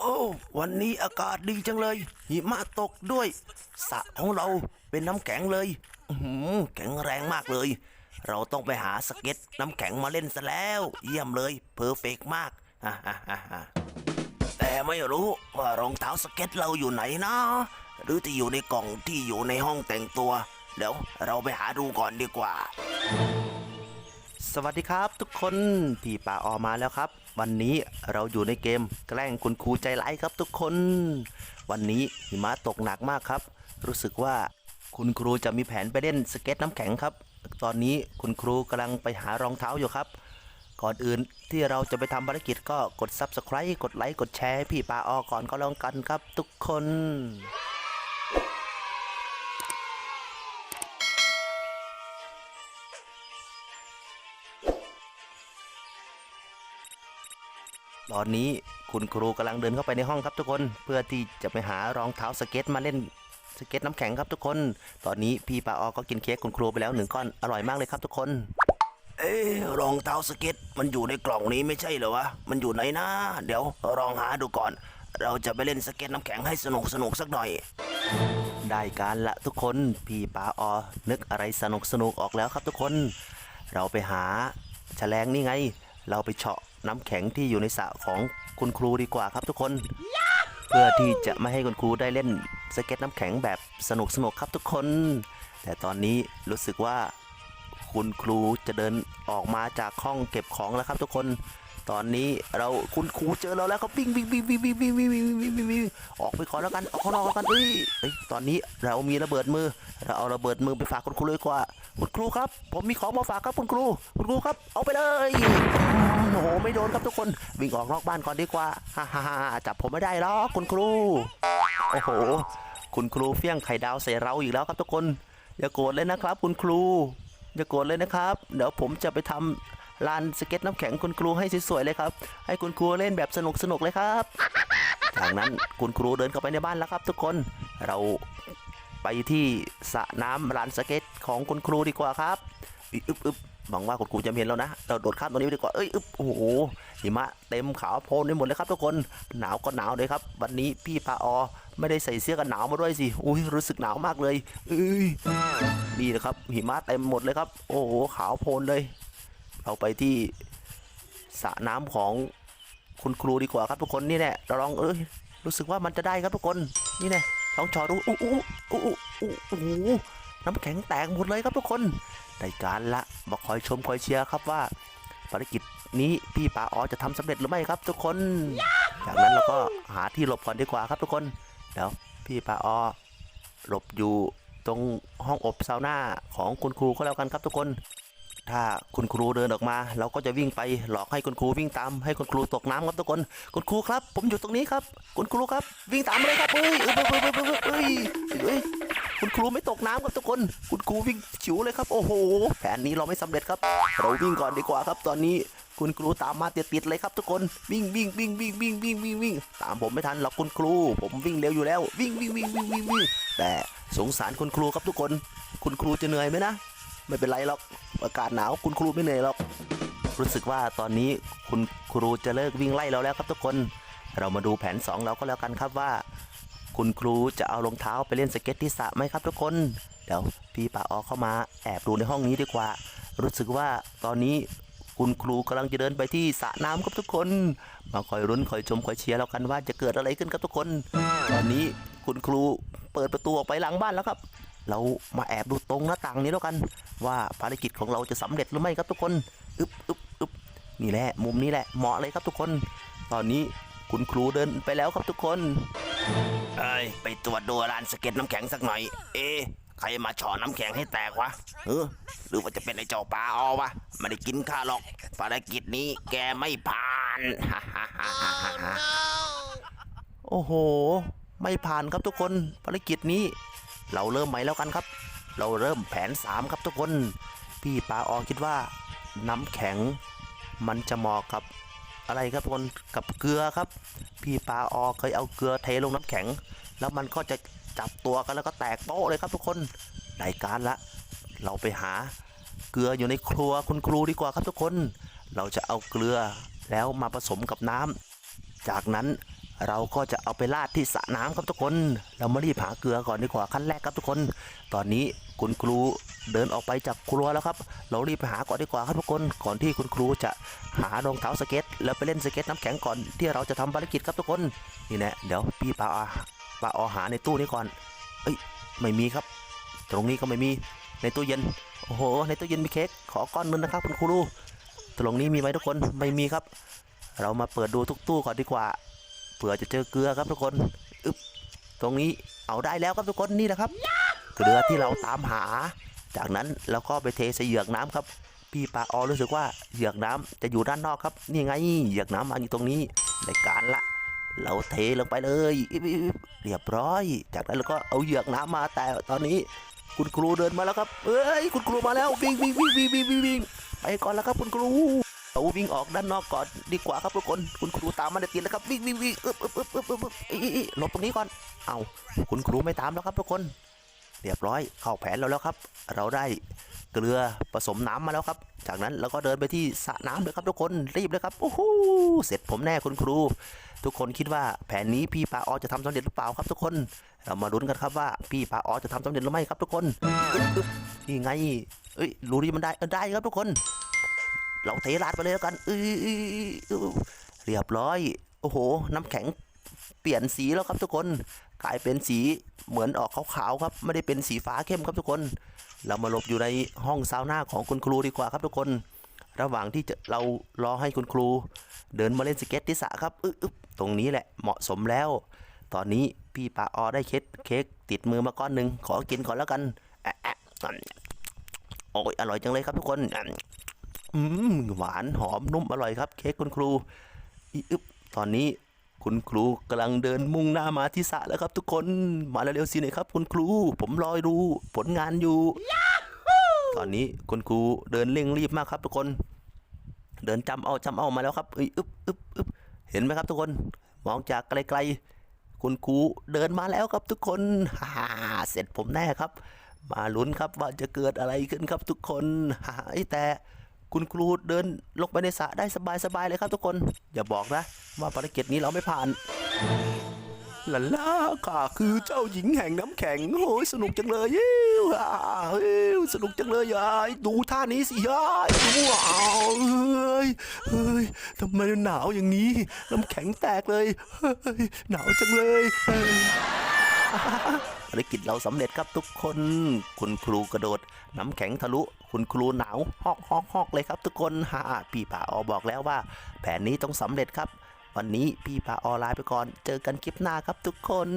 โอ้ วันนี้อากาศดีจังเลย หิมะตกด้วยสระของเราเป็นน้ำแข็งเลยแข็งแรงมากเลย เราต้องไปหาสเก็ตน้ำแข็งมาเล่นซะแล้ว เยี่ยมเลยเพอร์เฟกมากแต่ไม่รู้ว่ารองเท้าสเก็ตเราอยู่ไหนนะ หรือจะอยู่ในกล่องที่อยู่ในห้องแต่งตัว เดี๋ยวเราไปหาดูก่อนดีกว่า สวัสดีครับทุกคนพี่ป่าออมาแล้วครับ วันนี้เราอยู่ในเกมแกล้งคุณครูใจร้ายครับทุกคน วันนี้หิมะตกหนักมากครับ รู้สึกว่าคุณครูจะมีแผนไปเล่นสเก็ตน้ำแข็งครับ ตอนนี้คุณครูกำลังไปหารองเท้าอยู่ครับ ก่อนอื่นที่เราจะไปทำภารกิจก็กด subscribe กดไลค์กดแชร์พี่ป่าออก่อนก็แล้วกันครับทุกคน ตอนนี้คุณครูกำลังเดินเข้าไปในห้องครับทุกคน เพื่อที่จะไปหารองเท้าสเก็ตมาเล่นสเก็ตน้ำแข็งครับทุกคน ตอนนี้พี่ปาออก็กินเค้กคุณครูไปแล้วหนึ่งก้อนอร่อยมากเลยครับทุกคน เอ๊ะรองเท้าสเก็ต มันอยู่ในกล่องนี้ไม่ใช่เหรอวะมันอยู่ไหนนะเดี๋ยวลองหาดูก่อน เราจะไปเล่นสเก็ตน้ำแข็งให้สนุกสนุกสักหน่อย ได้การละทุกคนพี่ปาออนึกอะไรสนุกสนุกออกแล้วครับทุกคน เราไปหาแฉลงนี่ไง เราไปเฉาะ น้ำแข็งที่อยู่ในสระของคุณครูดีกว่าครับทุกคน เพื่อที่จะไม่ให้คุณครูได้เล่นสเก็ตน้ำแข็งแบบสนุกสนุกๆครับทุกคน แต่ตอนนี้รู้สึกว่าคุณครูจะเดินออกมาจากห้องเก็บของแล้วครับทุกคน ตอนนี้เราคุณครูเจอเราแล้วครับวิ่งวิ่งวิ่งวิ่งวิ่งวิ่งวิ่งวิ่งวิ่งวิ่งวิ่งออกไปก่อนแล้วกันออกข้างนอกแล้วกันเอ้ยเอ้ยตอนนี้เรามีระเบิดมือ เราเอาระเบิดมือไปฝากคุณครูเลยดีกว่า คุณครูครับ ผมมีของมาฝากครับคุณครู คุณครูครับ เอาไปเลยโอ้โหไม่โดนครับทุกคน วิ่งออกนอกบ้านก่อนดีกว่าฮ่าฮ่าจับผมไม่ได้หรอกคุณครู โอ้โห คุณครูเฟี้ยงไข่ดาวใส่เราอีกแล้วครับทุกคน อย่าโกรธเลยนะครับ คุณครู อย่าโกรธเลยนะครับ เดี๋ยวผมจะไปทำลานสเก็ตน้ำแข็งคุณครูให้สวยๆเลยครับ ให้คุณครูเล่นแบบสนุกๆเลยครับจากนั้นคุณครูเดินเข้าไปในบ้านแล้วครับ ทุกคน เรา ไปที่สระน้ำลานสเก็ตของคุณครูดีกว่าครับอึบอึบหวังว่าคุณครูจะเห็นแล้วนะ เราโดดข้ามตรงนี้ไปดีกว่า เอ้ย อึบโอ้โห หิมะเต็มขาวโพลนไปหมดเลยครับทุกคน หนาวก็หนาวเลยครับ วันนี้พี่ปาออ ไม่ได้ใส่เสื้อกันหนาวมาด้วยสิ อุ้ย รู้สึกหนาวมากเลยเอ้ยนี่นะครับ หิมะเต็มหมดเลยครับ โอ้โห ขาวโพลนเลย เราไปที่สระน้ำของคุณครูดีกว่าครับทุกคน นี่แหละเราลอง เอ้ย รู้สึกว่ามันจะได้ครับทุกคน นี่แน่ล องจอดูอู้อู้อู้อู้อู้โอ้น้ำแข็งแตกหมดเลยครับทุกคนได้การละมาคอยชมคอยเชียร์ครับว่าภารกิจนี้พี่ปาอ๋อจะทำสำเร็จหรือไม่ครับ ทุกคน จากนั้นเราก็หาที่หลบก่อนดีกว่าครับทุกคนเดี๋ยวพี่ปาอ๋อหลบอยู่ตรงห้องอบซาวน่าของคุณครูก็แล้วกันครับทุกคน ถ้าคุณครูเดินออกมา เราก็จะวิ่งไปหลอกให้คุณครูวิ่งตามให้คุณครูตกน้ำครับทุกคน คุณครูครับ ผมอยู่ตรงนี้ครับ คุณครูครับ วิ่งตามเลยครับเอ้ยเอ้ยเอ้ยเอ้ยเอ้ยเอ้ยคุณครูไม่ตกน้ำครับทุกคน คุณครูวิ่งฉิวเลยครับ โอ้โห แผนนี้เราไม่สำเร็จครับ เราวิ่งก่อนดีกว่าครับ ตอนนี้คุณครูตามมาติดๆเลยครับทุกคนวิ่งวิ่งวิ่งวิ่งวิ่งวิ่งวิ่งวิ่งตามผมไม่ทันหรอกคุณครู ผมวิ่งเร็วอยู่แล้ว วิ่งวิ่งวิ่งวิ่งวิ่งวิ่งแต่สงสารคุณครูครับทุกคน คุณครูจะเหนื่อยไหมนะ ไม่เป็นไรหรอก อากาศหนาวคุณครูไม่เหนื่อยหรอก รู้สึกว่าตอนนี้คุณครูจะเลิกวิ่งไล่เราแล้วครับทุกคน เรามาดูแผน 2 เราก็แล้วกันครับว่า คุณครูจะเอารองเท้าไปเล่นสเก็ตที่สระไหมครับทุกคน เดี๋ยวพี่ป่าออเข้ามาแอบดูในห้องนี้ดีกว่า รู้สึกว่าตอนนี้คุณครูกำลังจะเดินไปที่สระน้ำครับทุกคน มาคอยรุ้นคอยชมคอยเชียร์แล้วกันว่าจะเกิดอะไรขึ้นครับทุกคน ตอนนี้คุณครูเปิดประตูออกไปหลังบ้านแล้วครับ เรามาแอบดูตรงหน้าต่างนี้แล้วกัน ว่าภารกิจของเราจะสำเร็จหรือไม่ครับทุกคนอึบอึบอึบนี่แหละ มุมนี้แหละเหมาะเลยครับทุกคน ตอนนี้คุณครูเดินไปแล้วครับทุกคนเอ้ยไปตรวจดูร้านสเก็ตน้ำแข็งสักหน่อย เอ๊ใครมาฉอน้ำแข็งให้แตกวะเออหรือว่าจะเป็นไอ้เจ้าปลาออวะไม่ได้กินข้าหรอก ภารกิจนี้แกไม่ผ่านโอ้โห ไม่ผ่านครับทุกคนภารกิจนี้ เราเริ่มใหม่แล้วกันครับ เราเริ่มแผน 3 ครับทุกคน พี่ปาออคิดว่า น้ำแข็งมันจะเหมาะกับอะไรครับทุกคนกับเกลือครับ พี่ปาออเคยเอาเกลือเทลงน้ำแข็ง แล้วมันก็จะจับตัวกันแล้วก็แตกโป๊ะเลยครับทุกคนได้การละ เราไปหาเกลืออยู่ในครัวคุณครูดีกว่าครับทุกคน เราจะเอาเกลือแล้วมาผสมกับน้ำจากนั้น เราก็จะเอาไปราดที่สระน้ำครับทุกคน เรามารีบหาเกลือก่อนดีกว่าขั้นแรกครับทุกคน ตอนนี้คุณครูเดินออกไปจากครัวแล้วครับ เรารีบไปหาก่อนดีกว่าครับทุกคน ก่อนที่คุณครูจะหารองเท้าสเก็ต แล้วไปเล่นสเก็ตน้ำแข็งก่อนที่เราจะทำภารกิจครับทุกคน นี่แนะเดี๋ยวพี่ปาอาปาออหาในตู้นี้ก่อน เอ้ยไม่มีครับ ตรงนี้ก็ไม่มีในตู้เย็น โอ้โห ในตู้เย็นมีเค้ก ขอก้อนนึงนะครับคุณครูตรงนี้มีไหมทุกคน ไม่มีครับ เรามาเปิดดูทุกตู้ก่อนดีกว่า เผื่อจะเจอเกลือครับทุกคนอึบตรงนี้เอาได้แล้วครับทุกคนนี่แหละครับ เกลือที่เราตามหา จากนั้นเราก็ไปเทใส่เหยือกน้ำครับ พี่ปลาออรู้สึกว่าเหยือกน้ำจะอยู่ด้านนอกครับ นี่ไงเหยือกน้ำมาอยู่ตรงนี้ในการละ เราเทลงไปเลยเรียบร้อย จากนั้นเราก็เอาเหยือกน้ำมาแต่ตอนนี้ คุณครูเดินมาแล้วครับเอ้ยคุณครูมาแล้ววิ่งวิ่งวิ่งวิ่งวิ่งวิ่งวิ่งไปก่อนแล้วครับคุณครู เราวิ่งออกด้านนอกก่อนดีกว่าครับทุกคนคุณครูตามมาเด็ดติดแล้วครับวิ่งวิ่งวิ่งอึบอึบอึบอึบอึบอึบอิ๊ะอิ๊ะอิ๊ะหลบตรงนี้ก่อนเอาคุณครูไม่ตามแล้วครับทุกคน เรียบร้อยเข้าแผนเราแล้วครับ เราได้เกลือผสมน้ำมาแล้วครับ จากนั้นเราก็เดินไปที่สระน้ำเลยครับทุกคนรีบเลยครับโอ้โหเสร็จผมแน่คุณครู ทุกคนคิดว่าแผนนี้พี่ปาออจะทำสำเร็จหรือเปล่าครับทุกคน เรามาลุ้นกันครับว่าพี่ปาออจะทำสำเร็จหรือไม่ครับทุกคนอึ๊บอึ๊บนี่ไงเอ้ยรู้ดิมันได้เออได้ครับทุกคน เราเทราดไปเลยแล้วกันเออเรียบร้อย โอ้โห น้ำแข็งเปลี่ยนสีแล้วครับทุกคนกลายเป็นสีเหมือนออกขาวๆครับ ไม่ได้เป็นสีฟ้าเข้มครับทุกคน เรามาหลบอยู่ในห้องซาวน่าของคุณครูดีกว่าครับทุกคน ระหว่างที่จะเรารอให้คุณครู เดินมาเล่นสเก็ตที่สระครับอึ๊บอึ๊บตรงนี้แหละเหมาะสมแล้ว ตอนนี้พี่ปาออได้เค้กเค้กติดมือมาก้อนหนึ่งขอกินก่อนแล้วกันแอะแอะโอ้ยอร่อยจังเลยครับทุกคน อืมหวานหอมนุ่มอร่อยครับ เค้กคุณครูอีอึบตอนนี้คุณครูกำลังเดินมุ่งหน้ามาที่สระแล้วครับ ทุกคนมาเร็วๆสิหน่อยครับ คุณครู ผมรอดูผลงานอยู่ ตอนนี้คุณครูเดินเร่งรีบมากครับทุกคน เดินจำเอาจำเอามาแล้วครับอึบอึบอึบอึบเห็นไหมครับทุกคนมองจากไกลๆ คุณครูเดินมาแล้วครับทุกคนฮ่าเสร็จผมแน่ครับ มาลุ้นครับว่าจะเกิดอะไรขึ้นครับทุกคนฮ่าแต่ คุณครูเดินลงไปในสระได้สบายๆเลยครับทุกคน อย่าบอกนะ ว่าภารกิจนี้เราไม่ผ่านลาล่าข้าคือเจ้าหญิงแห่งน้ำแข็งโอ้ยสนุกจังเลยเย้ว้าฮ้ยสนุกจังเลยยายดูท่านี้สิยายว้าวเฮ้ยเฮ้ยทำไมหนาวอย่างนี้ น้ำแข็งแตกเลยเฮ้ยหนาวจังเลย ภารกิจเราสำเร็จครับทุกคน คุณครูกระโดด น้ำแข็งทะลุ คุณครูหนาวฮอกฮอกฮอกเลยครับ ทุกคนฮ่าพี่ป่าออบอกแล้วว่า แผนนี้ต้องสำเร็จครับ วันนี้พี่ป่าออลาไปก่อน เจอกันคลิปหน้าครับทุกคน